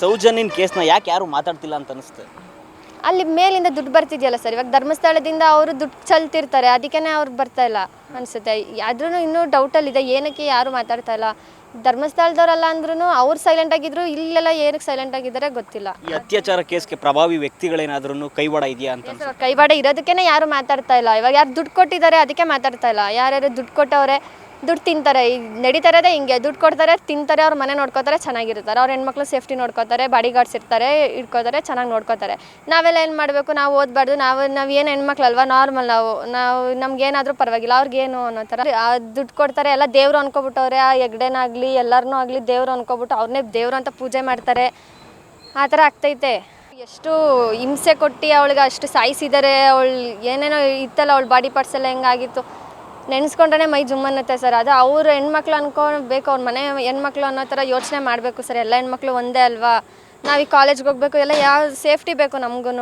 ಸೌಜನ್ಯನ ಕೇಸ್ನ ಯಾಕೆ ಯಾರು ಮಾತಾಡ್ತಿಲ್ಲ ಅಂತ ಅನಿಸ್ತು ಅಲ್ಲಿ ಮೇಲಿಂದ ದುಡ್ಡು ಬರ್ತಿದೆಯಲ್ಲ ಸರ್ ಇವಾಗ ಧರ್ಮಸ್ಥಳದಿಂದ ಅವರು ದುಡ್ಡು ಚಲ್ತಿರ್ತಾರೆ ಅದಕ್ಕೇ ಅವ್ರು ಬರ್ತಾ ಇಲ್ಲ ಅನಿಸುತ್ತೆ. ಆದ್ರೂ ಇನ್ನೂ ಡೌಟಲ್ಲಿದೆ ಏನಕ್ಕೆ ಯಾರು ಮಾತಾಡ್ತಾ ಇಲ್ಲ. ಧರ್ಮಸ್ಥಳದವರಲ್ಲ ಅಂದ್ರೂ ಅವ್ರು ಸೈಲೆಂಟ್ ಆಗಿದ್ರು ಇಲ್ಲೆಲ್ಲ ಏನಕ್ಕೆ ಸೈಲೆಂಟ್ ಆಗಿದ್ದಾರೆ ಗೊತ್ತಿಲ್ಲ. ಈ ಅತ್ಯಾಚಾರ ಕೇಸ್ಗೆ ಪ್ರಭಾವಿ ವ್ಯಕ್ತಿಗಳೇನಾದ್ರೂ ಕೈವಾಡ ಇದೆಯಾ ಅಂತ ಅನ್ಸುತ್ತೆ. ಕೈವಾಡ ಇರೋದಕ್ಕೇನೆ ಯಾರು ಮಾತಾಡ್ತಾ ಇಲ್ಲ. ಇವಾಗ ಯಾರು ದುಡ್ಡು ಕೊಟ್ಟಿದ್ದಾರೆ ಅದಕ್ಕೆ ಮಾತಾಡ್ತಾ ಇಲ್ಲ. ಯಾರ್ಯಾರು ದುಡ್ಡು ಕೊಟ್ಟವ್ರೆ ದುಡ್ಡು ತಿಂತಾರೆ. ಈಗ ನಡೀತಾ ಇರೋದೇ ಹಿಂಗೆ. ದುಡ್ಡು ಕೊಡ್ತಾರೆ, ತಿಂತಾರೆ, ಅವ್ರ ಮನೆ ನೋಡ್ಕೋತಾರೆ, ಚೆನ್ನಾಗಿರ್ತಾರೆ. ಅವ್ರ ಹೆಣ್ಮಕ್ಳು ಸೇಫ್ಟಿ ನೋಡ್ಕೋತಾರೆ ಬಾಡಿ ಗಾರ್ಡ್ಸ್ ಇರ್ತಾರೆ ಇಟ್ಕೋತಾರೆ ಚೆನ್ನಾಗಿ ನೋಡ್ಕೋತಾರೆ. ನಾವೆಲ್ಲ ಏನು ಮಾಡಬೇಕು? ನಾವು ಓದಬಾರ್ದು. ನಾವು ನಾವು ಏನು ಹೆಣ್ಮಕ್ಳಲ್ವ? ನಾರ್ಮಲ್ ನಾವು ನಾವು ನಮ್ಗೇನಾದರೂ ಪರವಾಗಿಲ್ಲ. ಅವ್ರಿಗೇನು ಅನ್ನೋ ಥರ. ಆ ದುಡ್ಡು ಕೊಡ್ತಾರೆ. ಎಲ್ಲ ದೇವ್ರು ಅನ್ಕೊಬಿಟ್ಟವ್ರೆ. ಆ ಹೆಗ್ಡೆನಾಗಲಿ ಎಲ್ಲರನ್ನೂ ಆಗಲಿ ದೇವ್ರು ಅನ್ಕೊಬಿಟ್ಟು ಅವ್ರನ್ನೇ ದೇವ್ರು ಅಂತ ಪೂಜೆ ಮಾಡ್ತಾರೆ. ಆ ಥರ ಆಗ್ತೈತೆ. ಎಷ್ಟು ಹಿಂಸೆ ಕೊಟ್ಟು ಅವಳಿಗೆ ಅಷ್ಟು ಸಾಯಿಸಿದ್ದಾರೆ ಅವಳು ಏನೇನೋ ಇತ್ತಲ್ಲ, ಅವಳ ಬಾಡಿ ಪಾರ್ಟ್ಸ್ ಎಲ್ಲ ಹೆಂಗಾಗಿತ್ತು. ನೆನೆಸ್ಕೊಂಡ್ರೆ ಮೈ ಜುಮ್ ಅನ್ನತ್ತೆ ಸರ್. ಅದು ಅವ್ರ ಹೆಣ್ಮಕ್ಳು ಅನ್ಕೊಬೇಕು ಅವ್ರ ಮನೆ ಹೆಣ್ಮಕ್ಳು ಅನ್ನೋ ಥರ ಯೋಚನೆ ಮಾಡಬೇಕು ಸರ್. ಎಲ್ಲ ಹೆಣ್ಮಕ್ಳು ಒಂದೇ ಅಲ್ವಾ? ನಾವು ಈ ಕಾಲೇಜ್ಗೆ ಹೋಗ್ಬೇಕು, ಎಲ್ಲ ಯಾವ ಸೇಫ್ಟಿ ಬೇಕು ನಮಗೂ